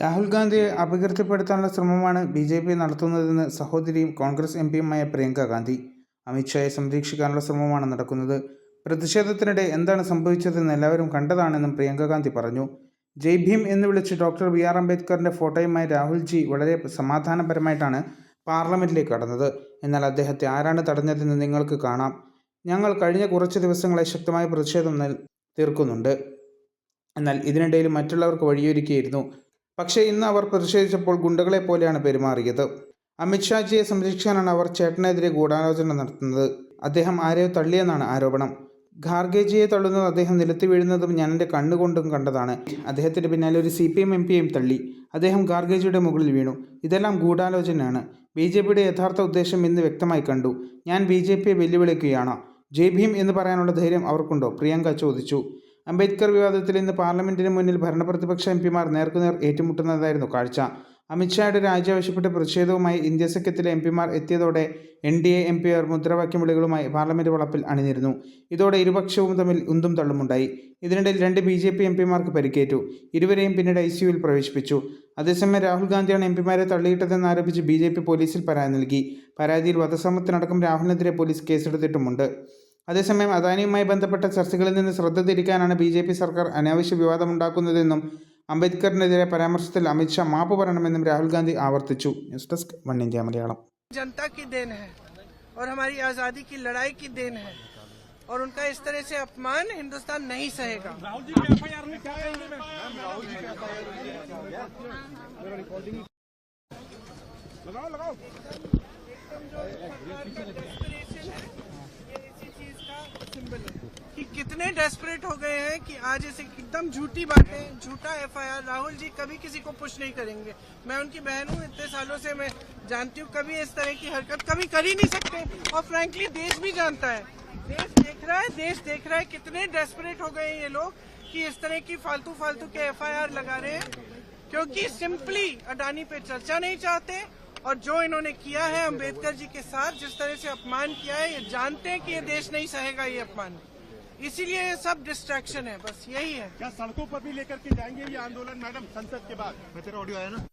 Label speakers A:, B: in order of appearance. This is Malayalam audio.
A: രാഹുൽ ഗാന്ധിയെ അപകീർത്തിപ്പെടുത്താനുള്ള ശ്രമമാണ് ബി ജെ പി നടത്തുന്നതെന്ന് സഹോദരിയും കോൺഗ്രസ് എം പിയുമായ പ്രിയങ്ക ഗാന്ധി. അമിത്ഷായെ സംരക്ഷിക്കാനുള്ള ശ്രമമാണ് നടക്കുന്നത്. പ്രതിഷേധത്തിനിടെ എന്താണ് സംഭവിച്ചതെന്ന് എല്ലാവരും കണ്ടതാണെന്നും പ്രിയങ്ക ഗാന്ധി പറഞ്ഞു. ജയ് ഭീം എന്ന് വിളിച്ച് ഡോക്ടർ ബി ആർ അംബേദ്കറിന്റെ ഫോട്ടോയുമായി രാഹുൽജി വളരെ സമാധാനപരമായിട്ടാണ് പാർലമെന്റിലേക്ക് കടന്നത്. എന്നാൽ അദ്ദേഹത്തെ ആരാണ് തടഞ്ഞതെന്ന് നിങ്ങൾക്ക് കാണാം. ഞങ്ങൾ കഴിഞ്ഞ കുറച്ച് ദിവസങ്ങളായി ശക്തമായ പ്രതിഷേധം തീർക്കുന്നുണ്ട്. എന്നാൽ ഇതിനിടയിൽ മറ്റുള്ളവർക്ക് വഴിയൊരുക്കിയിരുന്നു. പക്ഷേ ഇന്ന് അവർ പ്രതിഷേധിച്ചപ്പോൾ ഗുണ്ടകളെ പോലെയാണ് പെരുമാറിയത്. അമിത്ഷാജിയെ സംരക്ഷിക്കാനാണ് അവർ ചേട്ടനെതിരെ ഗൂഢാലോചന നടത്തുന്നത്. അദ്ദേഹം ആരെയോ തള്ളിയെന്നാണ് ആരോപണം. ഖാർഗേജിയെ തള്ളുന്നത് അദ്ദേഹം നിലത്ത് വീഴുന്നതും ഞാൻ എന്റെ കണ്ണുകൊണ്ടും കണ്ടതാണ്. അദ്ദേഹത്തിന്റെ പിന്നാലെ ഒരു സി പി എം എം പിയെയും തള്ളി. അദ്ദേഹം ഖാർഗേജിയുടെ മുകളിൽ വീണു. ഇതെല്ലാം ഗൂഢാലോചനയാണ്. ബി ജെ പിയുടെ യഥാർത്ഥ ഉദ്ദേശം ഇന്ന് വ്യക്തമായി കണ്ടു. ഞാൻ ബി ജെ പിയെ വെല്ലുവിളിക്കുകയാണ്. ജയ് ഭീം എന്ന് പറയാനുള്ള ധൈര്യം അവർക്കുണ്ടോ? പ്രിയങ്ക ചോദിച്ചു. അംബേദ്കർ വിവാദത്തിൽ ഇന്ന് പാർലമെന്റിന് മുന്നിൽ ഭരണപ്രതിപക്ഷ എം പിമാർ നേർക്കുനേർ ഏറ്റുമുട്ടുന്നതായിരുന്നു കാഴ്ച. അമിത്ഷായുടെ രാജി ആവശ്യപ്പെട്ട് പ്രതിഷേധവുമായി ഇന്ത്യ സഖ്യത്തിലെ എം പിമാർ എത്തിയതോടെ എൻ ഡി എ എം പിമാർ മുദ്രാവാക്യം വിളികളുമായി പാർലമെന്റ് വളപ്പിൽ അണിനിരുന്നു. ഇതോടെ ഇരുപക്ഷവും തമ്മിൽ ഉന്തും തള്ളുമുണ്ടായി. ഇതിനിടയിൽ രണ്ട് ബി ജെ പി എം പിമാർക്ക് പരിക്കേറ്റു. ഇരുവരെയും പിന്നീട് ഐ സിയുവിൽ പ്രവേശിപ്പിച്ചു. അതേസമയം രാഹുൽ ഗാന്ധിയാണ് എം പിമാരെ തള്ളിയിട്ടതെന്ന് ആരോപിച്ച് ബി ജെ പി പോലീസിൽ പരാതി നൽകി. പരാതിയിൽ വധശ്രമത്തിനടക്കം രാഹുലിനെതിരെ പോലീസ് കേസെടുത്തിട്ടുമുണ്ട്. അതേസമയം അദാനിയുമായി ബന്ധപ്പെട്ട ചർച്ചകളിൽ നിന്ന് ശ്രദ്ധ തിരിക്കാനാണ് ബി ജെ പി സർക്കാർ അനാവശ്യ വിവാദമുണ്ടാക്കുന്നതെന്നും അംബേദ്കറിനെതിരെ പരാമർശത്തിൽ അമിത്ഷാ മാപ്പ് പറയണമെന്നും രാഹുൽ ഗാന്ധി ആവർത്തിച്ചു news desk one India Malayalam
B: जनता की देन है और हमारी आजादी की लड़ाई की देन है और उनका इस तरह से अपमान हिंदुस्तान नहीं सहेगा कि कितने डेस्परेट हो गए हैं कि आज ऐसे एकदम झूठी बातें, झूठा एफआईआर राहुल जी कभी किसी को पुश नहीं करेंगे। मैं उनकी बहन हूँ, इतने सालों से मैं जानती हूँ, कभी इस तरह की हरकत कभी कर ही नहीं सकते। और फ्रैंकली देश भी जानता है। देश देख रहा है, देश देख रहा है कितने डेस्परेट हो गए हैं ये लोग कि इस तरह की फालतू फालतू के एफआईआर लगा रहे हैं। क्योंकि सिंपली अडानी पे चर्चा नहीं चाहते और जो इन्होंने किया है, अंबेडकर जी के साथ जिस तरह से अपमान किया है, ये जानते हैं कि ये देश नहीं सहेगा ये अपमान। इसीलिए ये सब डिस्ट्रैक्शन है बस यही है।
C: क्या सड़कों पर भी लेकर के जाएँगे ये आंदोलन मैडम संसद के बाद?
D: मैं तेरा ऑडियो आया ना?